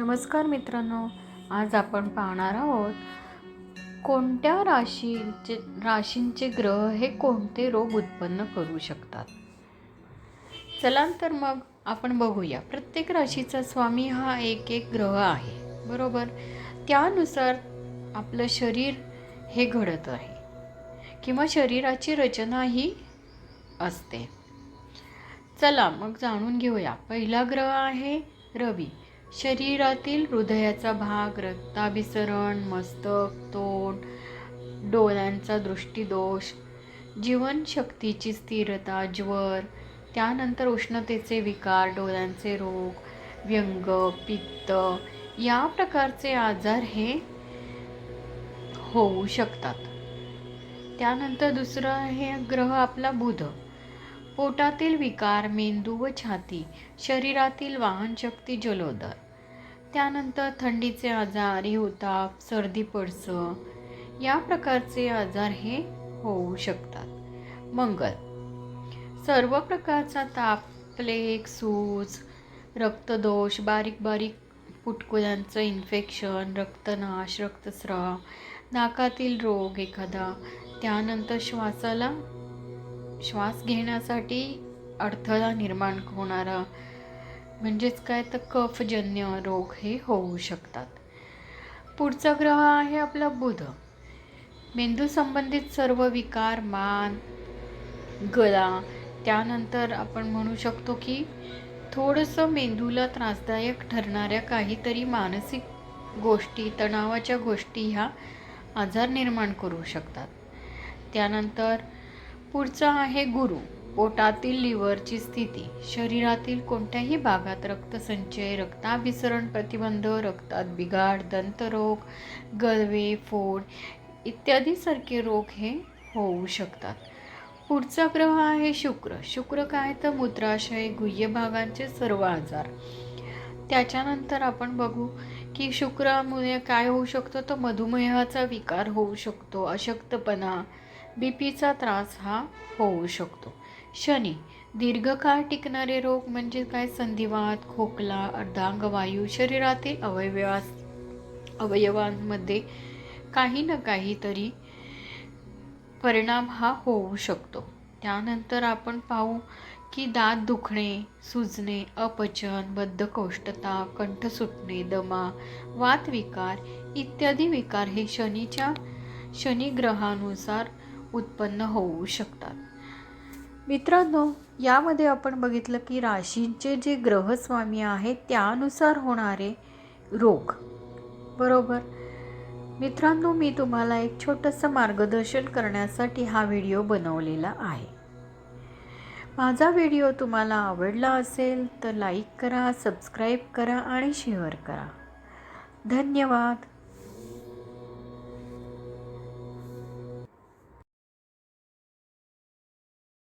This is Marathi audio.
नमस्कार मित्रांनो आज आपण पाहणार आहोत कोणत्या राशीचे राशींचे ग्रह हे कोणते रोग उत्पन्न करू शकतात? चला तर मग आपण बघूया. प्रत्येक राशीचा स्वामी हा एक एक ग्रह आहे बरोबर? त्यानुसार आपलं शरीर हे घडत आहे किंवा शरीराची रचना ही असते. चला मग जाणून घेऊया. पहिला ग्रह आहे रवी. शरीरातील हृदयाचा भाग रक्ताभिसरण मस्तक तोंड डोळ्यांचा दृष्टीदोष जीवनशक्तीची स्थिरता ज्वर त्यानंतर उष्णतेचे विकार डोळ्यांचे रोग व्यंग पित्त या प्रकारचे आजार हे होऊ शकतात. त्यानंतर दुसरं हे ग्रह आपला बुध. पोटातील विकार मेंदू व छाती शरीरातील वाहनशक्ती जलोदर त्यानंतर थंडीचे आजार हिवताप सर्दी पडसं या प्रकारचे आजार हे होऊ शकतात. मंगल. सर्व प्रकारचा ताप प्लेग सूज रक्तदोष बारीक बारीक पुटकुळ्यांचं इन्फेक्शन रक्तनाश रक्तस्राव नाकातील रोग एखादा त्यानंतर श्वासाला श्वास घेण्यासाठी अडथळा निर्माण होणारा म्हणजेच काय तर कफजन्य रोग हे होऊ शकतात. पुढचा ग्रह आहे आपला बुध. मेंदू संबंधित सर्व विकार मान गळा त्यानंतर आपण म्हणू शकतो की थोडंसं मेंदूला त्रासदायक ठरणाऱ्या काहीतरी मानसिक गोष्टी तणावाच्या गोष्टी ह्या आजार निर्माण करू शकतात. त्यानंतर पुढचा आहे गुरु. पोटातील लिव्हरची स्थिती. शरीरातील कोणत्याही भागात रक्तसंचय रक्ताभिसरण प्रतिबंध रक्तात बिघाड दंतरोग गळवे फोड इत्यादीसारखे रोग हे होऊ शकतात. पुढचा ग्रह आहे शुक्र. शुक्र काय तर मूत्राशय गुह्य भागांचे सर्व आजार. त्याच्यानंतर आपण बघू की शुक्रामुळे काय होऊ शकतो? तर मधुमेहाचा विकार होऊ शकतो अशक्तपणा बी पीचा त्रास हा होऊ शकतो. शनी दीर्घकाळ टिकणारे रोग म्हणजे काय? संधिवात खोकला अर्धांगवायू शरीरातील अवयवास अवयवांमध्ये काही ना काहीतरी परिणाम हा होऊ शकतो. त्यानंतर आपण पाहू की दात दुखणे सुजणे अपचन बद्धकोष्ठता कंठ सुटणे दमा वातविकार इत्यादी विकार हे शनीच्या शनिग्रहानुसार उत्पन्न होऊ शकतात. मित्रांनो यामध्ये आपण बघितलं की राशींचे जे ग्रहस्वामी आहेत त्यानुसार होणारे रोग. बरोबर? मित्रांनो मी तुम्हाला एक छोटंसं मार्गदर्शन करण्यासाठी हा व्हिडिओ बनवलेला आहे. माझा व्हिडिओ तुम्हाला आवडला असेल तर लाईक करा सबस्क्राईब करा आणि शेअर करा. धन्यवाद!